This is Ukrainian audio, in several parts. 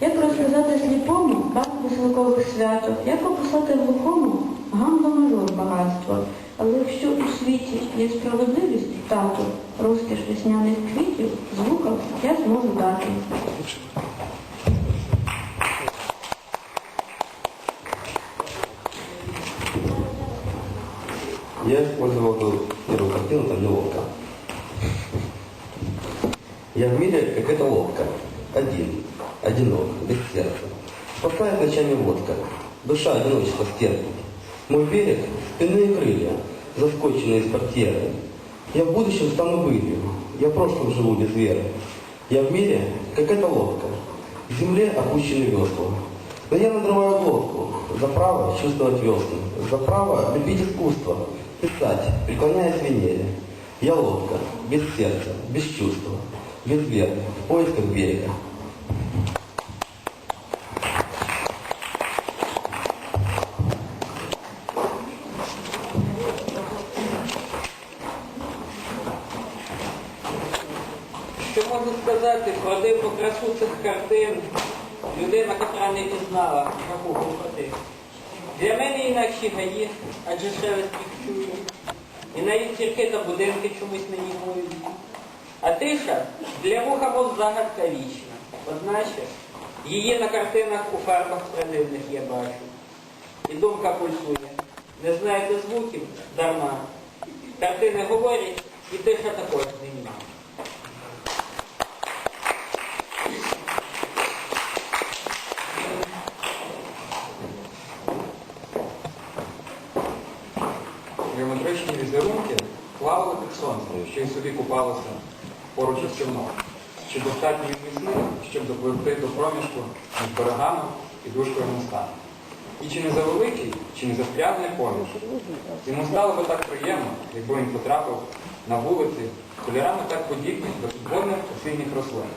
Як розказати сліпому банк веселкових святок, як описати глухому гамба мажор багатство. Але якщо у світі є справедливість, тату, розкіш весняних квітів, звуках я зможу дати. Я использовал первую картину, там неловко. Я в мире, как эта лодка. Один, одинок, без сердца. Спасает ночами водка. Душа одиночества стерпит. Мой берег – спинные крылья, заскоченные из портьеры. Я в будущем стану былью. Я в прошлом живу без веры. Я в мире, как эта лодка. К земле опущены весла. Но я надрываю глотку за право чувствовать весны, за право любить искусство, писать, преклоняясь Венере. Я лодка, без сердца, без чувства, без веры, в поисках берега. Що можу сказати про дивну красу цих картин? Людина, яка не пізнала жаху глухоти. Для мене інакші гаї, адже шелест їх чую. І навіть зірки та будинки чомусь не німують. А тиша для вуха мов загадка вічна. Одначе її на картинах у фарбах прадивних я бачу. І думка пульсує. Не знаєте звуків? Дарма. Картини говорять, і тиша також не німа. Геометричні візерунки плавали під сонцем, що й собі купалося поруч із човном, чи достатньо міцних, щоб допливти до проміжку між берегами і дужкою моста. І чи не завеликий, чи не застрягне поміж. Йому стало би так приємно, якби він потрапив на вулиці кольорами так подібні до футбольних осінніх рослин,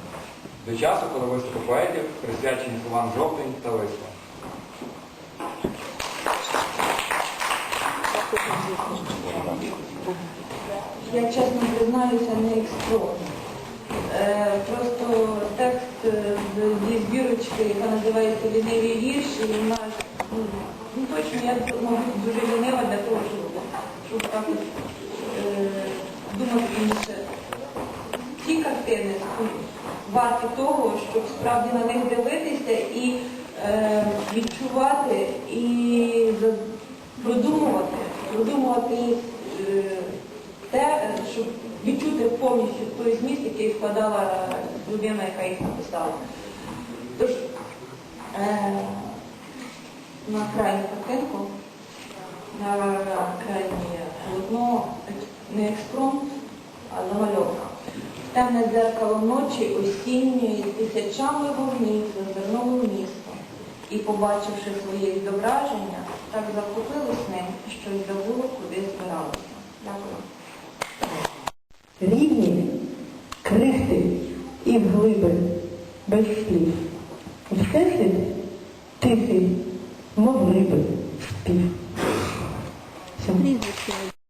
до часу, коли виступи поетів присвячені словам жовтень та листва. Я чесно признаюся, не експлорт. Е, просто текст е, зі збірочки, яка називається Ліниві вірші, і вона ну, ну, точно я мабуть дуже лінива для того, щоб, щоб так е, думати інше. Ці картини варті того, щоб справді на них дивитися і е, відчувати, і продумувати, продумувати е, те, щоб відчути повністю той зміст, який вкладала людина, яка їх написала. Тож, е, на крайню картинку, на крайнє полотно не експромт, а замальовка. Темне дзеркало ночі осінньої тисячами вогнів зазирнуло в місто і, побачивши своє відображення, так захопилось ним, що й забуло, куди збиралося. Дякую. рівні, крихти і вглиби, без слів. Всесвіт тихий, мов риби, спів.